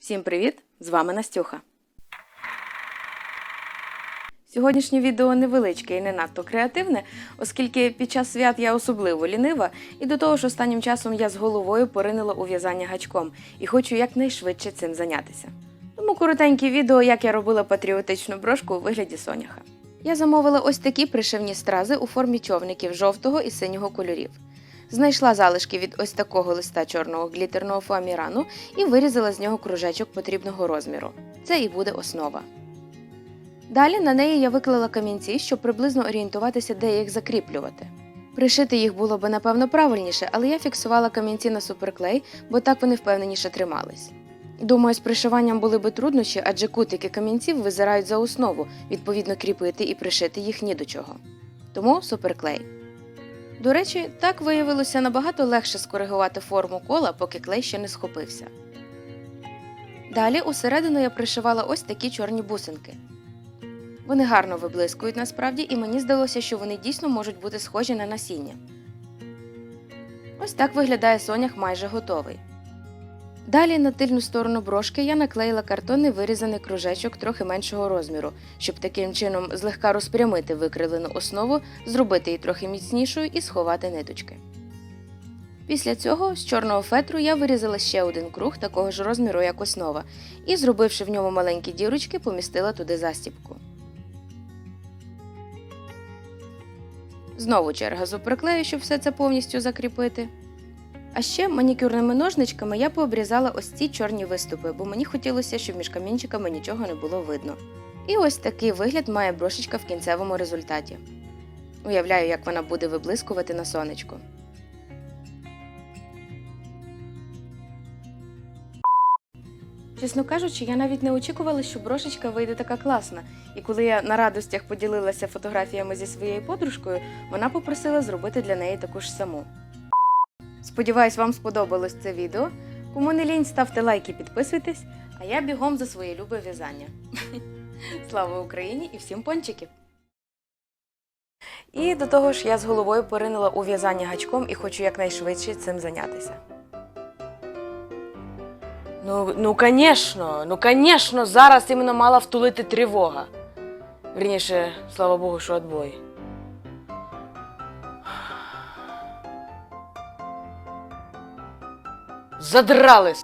Всім привіт! З вами Настюха. Сьогоднішнє відео невеличке і не надто креативне, оскільки під час свят я особливо лінива, і до того ж останнім часом я з головою поринила у в'язання гачком і хочу якнайшвидше цим зайнятися. Тому коротеньке відео, як я робила патріотичну брошку у вигляді соняха. Я замовила ось такі пришивні стрази у формі човників жовтого і синього кольорів. Знайшла залишки від ось такого листа чорного глітерного фоамірану і вирізала з нього кружечок потрібного розміру. Це і буде основа. Далі на неї я виклала камінці, щоб приблизно орієнтуватися, де їх закріплювати. Пришити їх було би напевно правильніше, але я фіксувала камінці на суперклей, бо так вони впевненіше тримались. Думаю, з пришиванням були би труднощі, адже кутики камінців визирають за основу, відповідно кріпити і пришити їх ні до чого. Тому суперклей. До речі, так виявилося набагато легше скоригувати форму кола, поки клей ще не схопився. Далі усередину я пришивала ось такі чорні бусинки. Вони гарно виблискують насправді, і мені здалося, що вони дійсно можуть бути схожі на насіння. Ось так виглядає сонях майже готовий. Далі на тильну сторону брошки я наклеїла картонний вирізаний кружечок трохи меншого розміру, щоб таким чином злегка розпрямити викривлену основу, зробити її трохи міцнішою і сховати ниточки. Після цього з чорного фетру я вирізала ще один круг такого ж розміру, як основа, і, зробивши в ньому маленькі дірочки, помістила туди застібку. Знову черга зуперклею, щоб все це повністю закріпити. А ще манікюрними ножничками я пообрізала ось ці чорні виступи, бо мені хотілося, щоб між камінчиками нічого не було видно. І ось такий вигляд має брошечка в кінцевому результаті. Уявляю, як вона буде виблискувати на сонечку. Чесно кажучи, я навіть не очікувала, що брошечка вийде така класна. І коли я на радостях поділилася фотографіями зі своєю подружкою, вона попросила зробити для неї таку ж саму. Сподіваюсь, вам сподобалось це відео. Кому не лінь, ставте лайки, підписуйтесь, а я бігом за своє любе в'язання. Слава Україні і всім пончиків! І до того ж, я з головою поринула у в'язання гачком і хочу якнайшвидше цим зайнятися. Ну, ну, конечно, ну, конечно, зараз іменно мала втулити тривога. Вірніше, слава Богу, що отбой. Задрались.